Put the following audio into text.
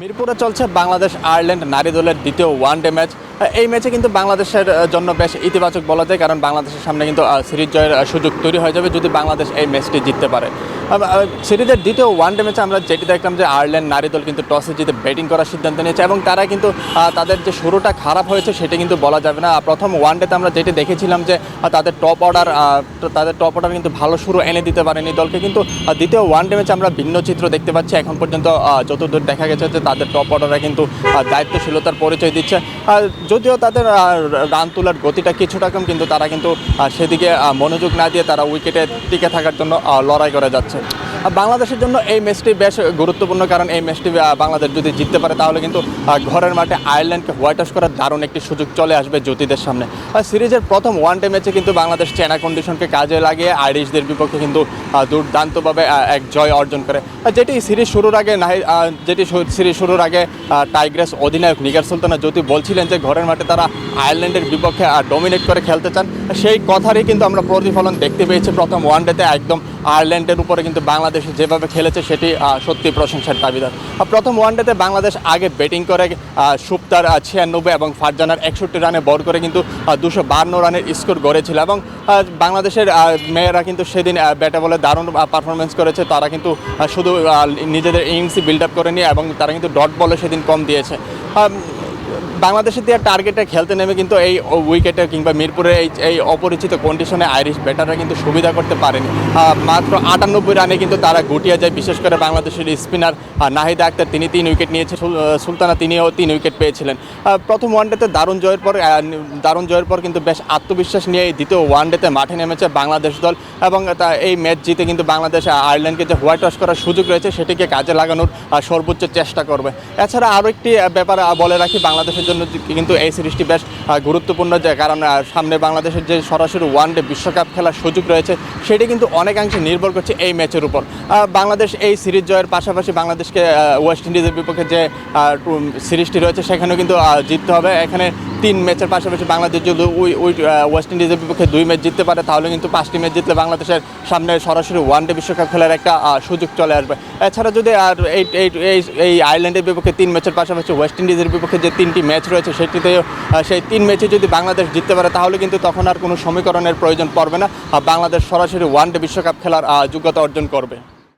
মিরপুরে চলছে বাংলাদেশ আয়ারল্যান্ড নারী দলের দ্বিতীয় ওয়ানডে ম্যাচ। এই ম্যাচে কিন্তু বাংলাদেশের জন্য বেশ ইতিবাচক বলা যায়, কারণ বাংলাদেশের সামনে কিন্তু সিরিজ জয়ের সুযোগ তৈরি হয়ে যাবে যদি বাংলাদেশ এই ম্যাচটি জিততে পারে। সিরিজের দ্বিতীয় ওয়ানডে ম্যাচে আমরা যেটি দেখলাম যে আয়ারল্যান্ড নারী দল কিন্তু টসে জিতে ব্যাটিং করার সিদ্ধান্ত নিয়েছে এবং তারা কিন্তু তাদের যে শুরুটা খারাপ হয়েছে সেটা কিন্তু বলা যাবে না। প্রথম ওয়ানডেতে আমরা যেটি দেখেছিলাম যে তাদের টপ অর্ডার তাদের টপ অর্ডার কিন্তু ভালো শুরু এনে দিতে পারেনি দলকে। কিন্তু দ্বিতীয় ওয়ানডে ম্যাচে আমরা ভিন্ন চিত্র দেখতে পাচ্ছি। এখন পর্যন্ত যতদূর দেখা গেছে যে তাদের টপ অর্ডাররা কিন্তু দায়িত্বশীলতার পরিচয় দিচ্ছে। যদিও তাদের রান তোলার গতিটা কিছুটা কম, কিন্তু তারা কিন্তু সেদিকে মনোযোগ না দিয়ে তারা উইকেটে টিকে থাকার জন্য লড়াই করে যাচ্ছে। বাংলাদেশের জন্য এই ম্যাচটি বেশ গুরুত্বপূর্ণ কারণ এই ম্যাচটি বাংলাদেশ যদি জিততে পারে, তাহলে কিন্তু ঘরের মাঠে আয়ারল্যান্ডকে হোয়াইট ওয়াশ করার দারুণ একটি সুযোগ চলে আসবে জ্যোতিদের সামনে। আর সিরিজের প্রথম ওয়ান ডে ম্যাচে কিন্তু বাংলাদেশ চেনা কন্ডিশনকে কাজে লাগিয়ে আইরিশদের বিপক্ষে কিন্তু দুর্দান্তভাবে এক জয় অর্জন করে। যেটি সিরিজ শুরুর আগে নাহি যেটি সিরিজ শুরুর আগে টাইগ্রেস অধিনায়ক নিগার সুলতানা জ্যোতি বলছিলেন যে ঘরের মাঠে তারা আয়ারল্যান্ডের বিপক্ষে ডমিনেট করে খেলতে চান। সেই কথারই কিন্তু আমরা প্রতিফলন দেখতে পেয়েছি প্রথম ওয়ান ডেতে একদম আয়ারল্যান্ডের উপরে কিন্তু বাংলাদেশ যেভাবে খেলেছে সেটি সত্যি প্রশংসার দাবিদার। প্রথম ওয়ানডেতে বাংলাদেশ আগে ব্যাটিং করে সুপ্তার ছিয়ানব্বই এবং ফারজানার একষট্টি রানে বর করে কিন্তু দুশো বান্ন রানের স্কোর গড়েছিল এবং বাংলাদেশের মেয়েরা কিন্তু সেদিন ব্যাটে বলে দারুণ পারফরমেন্স করেছে। তারা কিন্তু শুধু নিজেদের ইনিংসই বিল্ড আপ করে নিয়ে এবং তারা কিন্তু ডট বলে সেদিন কম দিয়েছে। বাংলাদেশের দিয়ে টার্গেটে খেলতে নেমে কিন্তু এই উইকেটে কিংবা মিরপুরের এই এই অপরিচিত কন্ডিশনে আইরিশ ব্যাটাররা কিন্তু সুবিধা করতে পারেনি। মাত্র আটানব্বই রানে কিন্তু তারা গুটিয়ে যায়, বিশেষ করে বাংলাদেশের স্পিনার নাহিদা আক্তার। তিনি তিন উইকেট নিয়েছে সুলতানা তিনিও তিন উইকেট পেয়েছিলেন। প্রথম ওয়ানডেতে দারুণ জয়ের পর দারুণ জয়ের পর কিন্তু বেশ আত্মবিশ্বাস নিয়ে এই দ্বিতীয় ওয়ানডেতে মাঠে নেমেছে বাংলাদেশ দল এবং তা, এই ম্যাচ জিতে কিন্তু বাংলাদেশ আয়ারল্যান্ডকে যে হোয়াইট ওয়াশ করার সুযোগ রয়েছে, সেটিকে কাজে লাগানোর সর্বোচ্চ চেষ্টা করবে। এছাড়া আরও একটি ব্যাপার বলে রাখি বাংলাদেশের জন্য কিন্তু এই সিরিজটি বেশ গুরুত্বপূর্ণ যে কারণ সামনে বাংলাদেশের যে সরাসরি ওয়ান ডে বিশ্বকাপ খেলার সুযোগ রয়েছে, সেটি কিন্তু অনেকাংশে নির্ভর করছে এই ম্যাচের উপর। বাংলাদেশ এই সিরিজ জয়ের পাশাপাশি বাংলাদেশকে ওয়েস্ট ইন্ডিজের বিপক্ষে যে সিরিজটি রয়েছে, সেখানেও কিন্তু জিততে হবে। এখানে তিন ম্যাচের পাশাপাশি বাংলাদেশ যদি ওই ওই ওয়েস্ট ইন্ডিজের বিপক্ষে দুই ম্যাচ জিততে পারে তাহলে কিন্তু পাঁচটি ম্যাচ জিতলে বাংলাদেশের সামনে সরাসরি ওয়ানডে বিশ্বকাপ খেলার একটা সুযোগ চলে আসবে। এছাড়া যদি আর এই এই আয়ারল্যান্ডের বিপক্ষে তিন ম্যাচের পাশাপাশি ওয়েস্ট ইন্ডিজের বিপক্ষে যে তিনটি ম্যাচ রয়েছে সেটিতেও আহ, সেই তিন ম্যাচে যদি বাংলাদেশ জিততে পারে তাহলে কিন্তু তখন আর কোনো সমীকরণের প্রয়োজন পড়বে না। বাংলাদেশ সরাসরি ওয়ানডে বিশ্বকাপ খেলার যোগ্যতা অর্জন করবে।